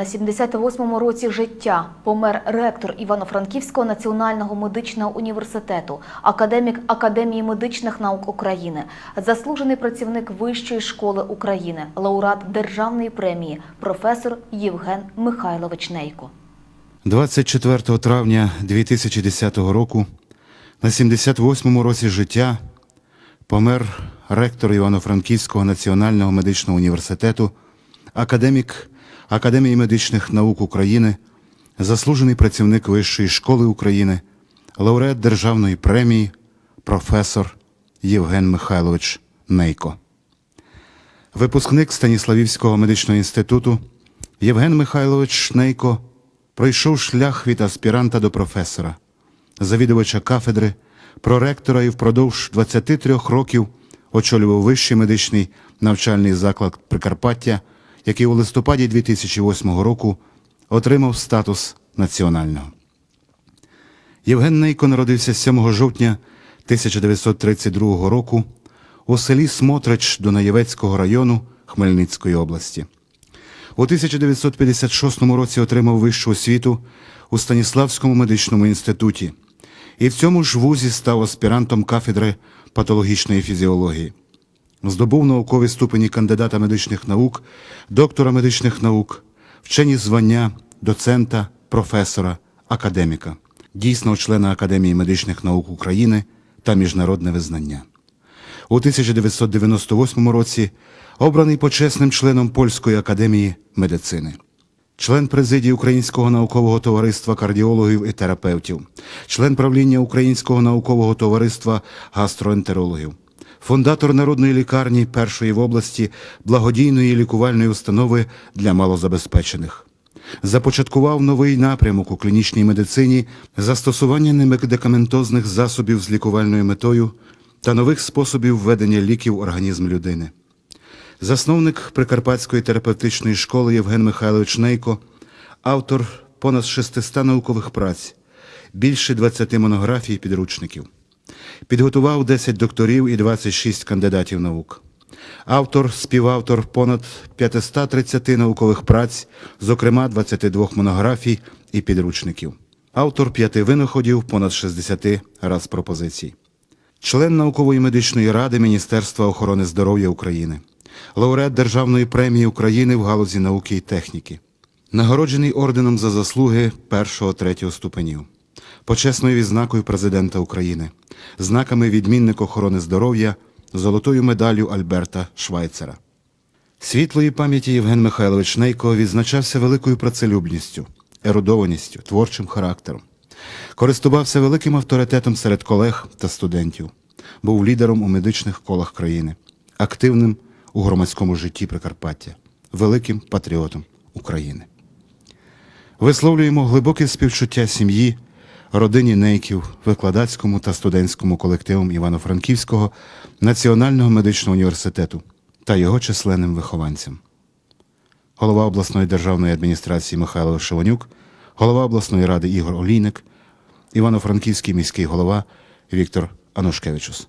На 78-му році життя помер ректор Івано-Франківського національного медичного університету, академік Академії медичних наук України, заслужений працівник Вищої школи України, лауреат державної премії, професор Євген Михайлович Нейко. 24 травня 2010 року, на 78-му році життя, помер ректор Івано-Франківського національного медичного університету, академік Академії медичних наук України, заслужений працівник Вищої школи України, лауреат державної премії, професор Євген Михайлович Нейко. Випускник Станіславівського медичного інституту Євген Михайлович Нейко пройшов шлях від аспіранта до професора, завідувача кафедри, проректора і впродовж 23 років очолював вищий медичний навчальний заклад Прикарпаття, який у листопаді 2008 року отримав статус національного. Євген Нейко народився 7 жовтня 1932 року у селі Смотрич Дунаєвецького району Хмельницької області. У 1956 році отримав вищу освіту у Станіславському медичному інституті і в цьому ж вузі став аспірантом кафедри патологічної фізіології. Здобув наукові ступені кандидата медичних наук, доктора медичних наук, вчені звання доцента, професора, академіка, дійсного члена Академії медичних наук України та міжнародне визнання. У 1998 році обраний почесним членом Польської академії медицини, член президії Українського наукового товариства кардіологів і терапевтів, член правління Українського наукового товариства гастроентерологів, фундатор народної лікарні першої в області благодійної лікувальної установи для малозабезпечених. Започаткував новий напрямок у клінічній медицині застосування немедикаментозних засобів з лікувальною метою та нових способів введення ліків в організм людини. Засновник Прикарпатської терапевтичної школи Євген Михайлович Нейко, автор понад 600 наукових праць, більше 20 монографій і підручників. Підготував 10 докторів і 26 кандидатів наук. Автор, співавтор понад 530 наукових праць, зокрема 22 монографій і підручників. Автор п'яти винаходів, понад 60 раз пропозицій. Член наукової медичної ради Міністерства охорони здоров'я України, лауреат Державної премії України в галузі науки і техніки, нагороджений орденом за заслуги першого третього ступенів, почесною відзнакою президента України, знаками відмінник охорони здоров'я, золотою медаллю Альберта Швайцера. Світлої пам'яті Євген Михайлович Нейко відзначався великою працелюбністю, ерудованістю, творчим характером. Користувався великим авторитетом серед колег та студентів, був лідером у медичних колах країни, активним у громадському житті Прикарпаття, великим патріотом України. Висловлюємо глибоке співчуття сім'ї, родині Нейків, викладацькому та студентському колективам Івано-Франківського Національного медичного університету та його численним вихованцям. Голова обласної державної адміністрації Михайло Шеванюк, голова обласної ради Ігор Олійник, Івано-Франківський міський голова Віктор Анушкевичус.